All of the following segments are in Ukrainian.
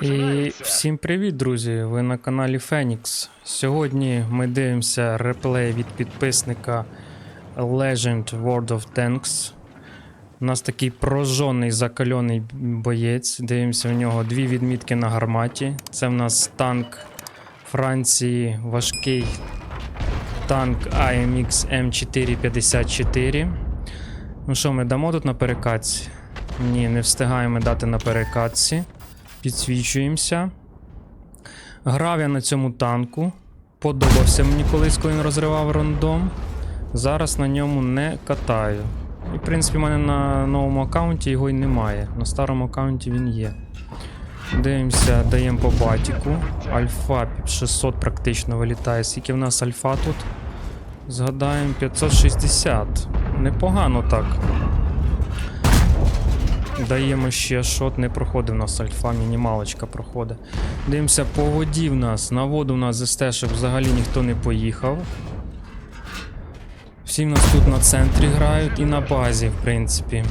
І всім привіт, друзі! Ви на каналі Phoenix. Сьогодні ми дивимося реплей від підписника Legend World of Tanks. У нас такий прожжений закальоний боєць. Дивимося в нього дві відмітки на гарматі. Це в нас танк Франції, важкий танк AMX M454. Ну що, ми дамо тут на перекатці? Ні, не встигаємо дати на перекатці. Підсвічуємося. Грав я на цьому танку. Подобався мені колись, коли він розривав рандом. Зараз на ньому не катаю. І, в принципі, в мене на новому аккаунті його й немає. На старому аккаунті він є. Дивимося, даємо по батіку. Альфа 600 практично вилітає. Скільки в нас альфа тут? Згадаємо 560. Непогано так. Даємо ще шот, не проходить у нас альфа, мінімалочка проходить. Дивимося, по воді в нас. На воду в нас з СТ, взагалі ніхто не поїхав. Всі в нас тут на центрі грають і на базі, в принципі.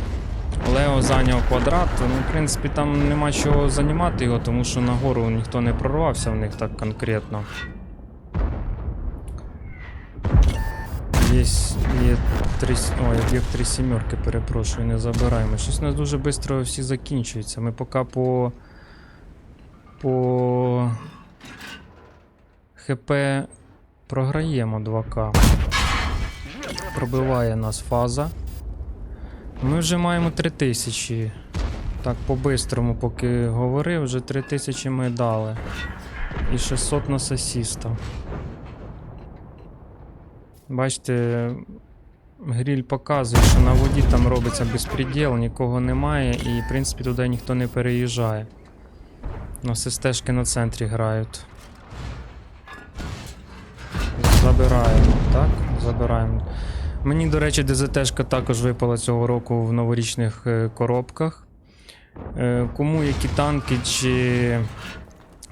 Лео зайняв квадрат, ну, в принципі, там нема чого займати його, тому що нагору ніхто не прорвався в них так конкретно. Є, є три, ой, об'єкт три сімерки, перепрошую, не забираємо. Щось у нас дуже швидко всі закінчуються. Ми поки по. По. ХП програємо 2К. Пробиває нас фаза. Ми вже маємо 3000. Так, по-бистрому, поки говорив, вже 3000 ми дали. І 600 нас асіста. Бачите, гріль показує, що на воді там робиться безпреділ, нікого немає, і в принципі туди ніхто не переїжджає. У нас стежки на центрі грають. Забираємо, так? Забираємо. Мені, до речі, ДЗТшка також випала цього року в новорічних е, коробках. Е, Кому які танки чи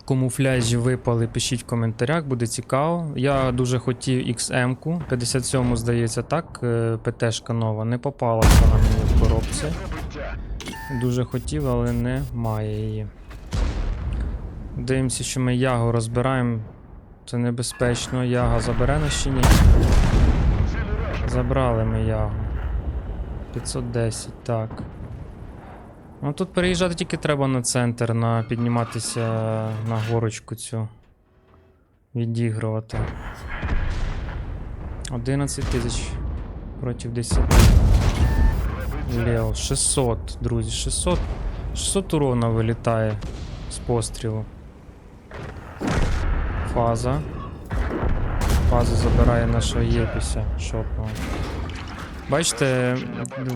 камуфляжі випали, пишіть в коментарях, буде цікаво. Я дуже хотів XM-ку, 57 здається, так, е, ПТшка нова, не попалася на мені в коробці. Дуже хотів, але немає її. Дивимося, що ми ягу розбираємо. Це небезпечно. Яга забере нас чи ні? Забрали ми ягу. 510, так. Ну тут переїжджати тільки треба на центр, на підніматися на горочку цю. Відігрувати. 11 тисяч проти 10. Лео, 600, друзі, 600. 600 урона вилітає з пострілу. Фаза. Фаза забирає нашого Єпіся шопного. Бачите,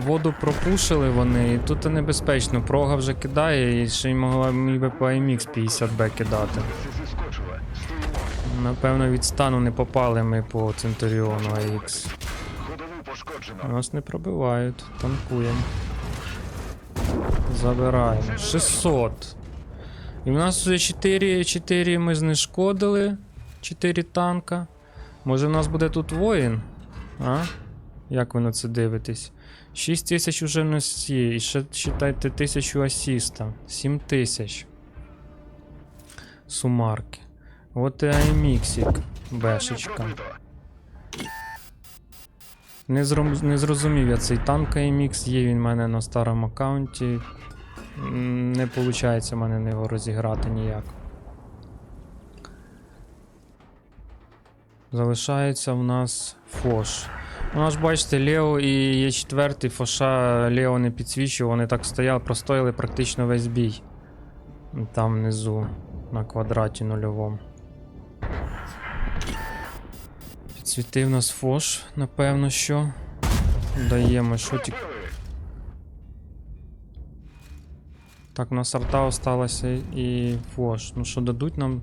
воду пропушили вони, і тут небезпечно. Прога вже кидає, і ще й могла міг би по AMX 50Б кидати. Напевно, від стану не попали ми по Центуріону AX. Нас не пробивають, танкуємо. Забираємо. 600. І в нас вже 4, 4 ми знешкодили. 4 танка. Може в нас буде тут воїн? А? Як ви на це дивитесь? 6 тисяч уже в нас. І ще читайте тисячу асіста. 7 тисяч. Сумарки. От і айміксик. Бешечка. Не, зром... не зрозумів я цей танк AMX, є він в мене на старому аккаунті. Не виходить в мене на його розіграти ніяк. Залишається в нас Фош. У нас, бачите, Лео і є четвертий, Фоша Лео не підсвічував, вони так стояли, простояли практично весь бій. Там внизу, на квадраті нульовому. Підсвітив нас Фош, напевно, що. Даємо шотик. Так, у нас арта осталася і Фош. Ну що, дадуть нам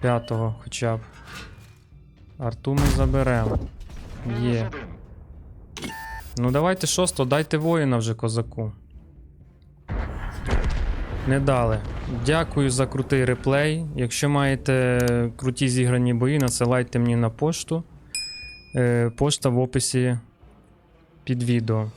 п'ятого хоча б. Арту ми заберемо. Є. Ну давайте шосто, дайте воїна вже козаку. Не дали. Дякую за крутий реплей. Якщо маєте круті зіграні бої, надсилайте мені на пошту. Е, пошта в описі під відео.